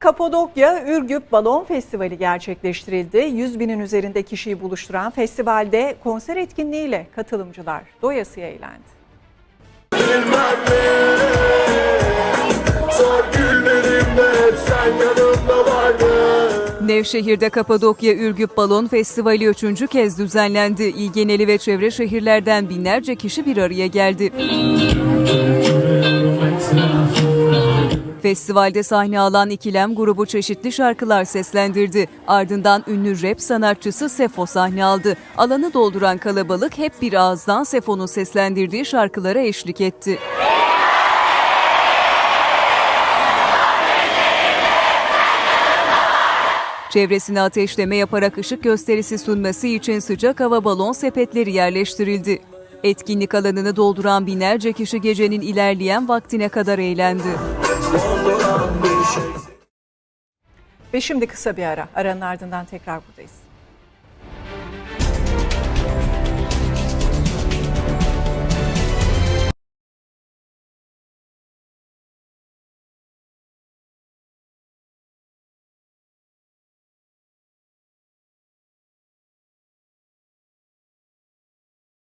Kapadokya Ürgüp Balon Festivali gerçekleştirildi. 100 binin üzerinde kişiyi buluşturan festivalde konser etkinliğiyle katılımcılar doyasıya eğlendi. Nevşehir'de Kapadokya Ürgüp Balon Festivali üçüncü kez düzenlendi. İl ve çevre şehirlerden binlerce kişi bir araya geldi. Festivalde sahne alan ikilem grubu çeşitli şarkılar seslendirdi. Ardından ünlü rap sanatçısı Sefo sahne aldı. Alanı dolduran kalabalık hep bir ağızdan Sefo'nun seslendirdiği şarkılara eşlik etti. Çevresine ateşleme yaparak ışık gösterisi sunması için sıcak hava balon sepetleri yerleştirildi. Etkinlik alanını dolduran binlerce kişi gecenin ilerleyen vaktine kadar eğlendi. Ve şimdi kısa bir ara. Aranın ardından tekrar buradayız.